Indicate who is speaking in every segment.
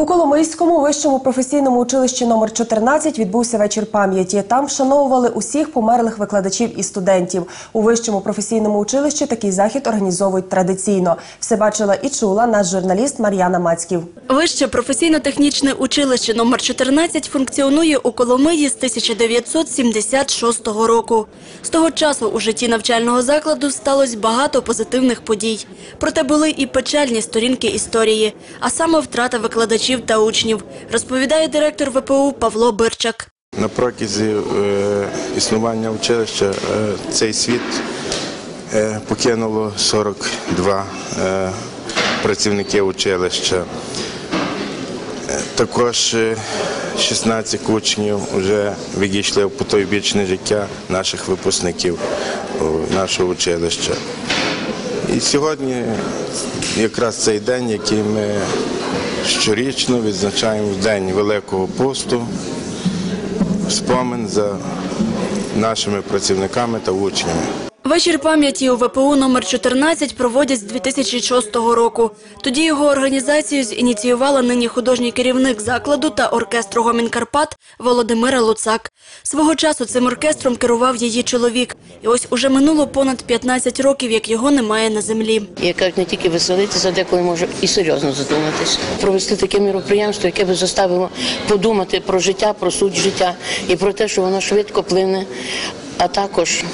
Speaker 1: У Коломийському вищому професійному училищі номер 14 відбувся вечір пам'яті. Там вшановували усіх померлих викладачів і студентів. У вищому професійному училищі такий захід організовують традиційно. Все бачила і чула наш журналіст Мар'яна Мацьків.
Speaker 2: Вище професійно-технічне училище номер 14 функціонує у Коломиї з 1976 року. З того часу у житті навчального закладу сталося багато позитивних подій. Проте були і печальні сторінки історії, а саме втрата викладачів та учнів, розповідає директор ВПУ Павло Бирчак.
Speaker 3: На протязі е, існування училища е, цей світ е, покинуло 42 е, працівники училища. Е, Також е, 16 учнів вже відійшли в потойбічне життя наших випускників нашого училища. І сьогодні якраз цей день, який ми щорічно відзначаємо в день Великого посту, спомин за нашими працівниками та учнями.
Speaker 2: Вечір пам'яті у ВПУ номер 14 проводять з 2006 року. Тоді його організацію зініціювала нині художній керівник закладу та оркестру Гомін Карпат Володимира Луцак. Свого часу цим оркестром керував її чоловік. І ось уже минуло понад 15 років, як його немає на землі.
Speaker 4: Я кажуть, не тільки веселитися, деколи може і серйозно задуматись. Провести таке міроприємство, яке би заставило подумати про життя, про суть життя і про те, що воно швидко плине, а також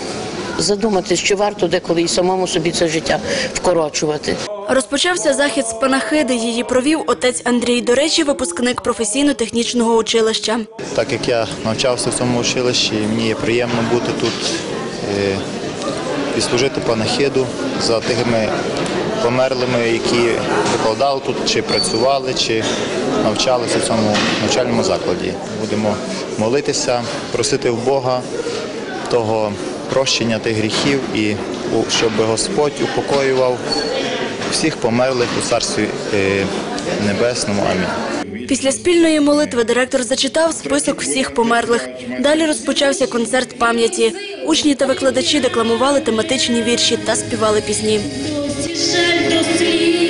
Speaker 4: задуматись, чи варто деколи і самому собі це життя вкорочувати.
Speaker 2: Розпочався захід з панахиди. Її провів отець Андрій. До речі, випускник професійно-технічного училища.
Speaker 5: Так як я навчався в цьому училищі, мені є приємно бути тут е, і служити панахиду за тими померлими, які викладали тут, чи працювали, чи навчалися в цьому навчальному закладі. Будемо молитися, просити в Бога того прощення тих гріхів і щоб Господь упокоював всіх померлих у Царстві е, Небесному. Амінь.
Speaker 2: Після спільної молитви директор зачитав список всіх померлих. Далі розпочався концерт пам'яті. Учні та викладачі декламували тематичні вірші та співали пісні.
Speaker 6: Жаль до сліз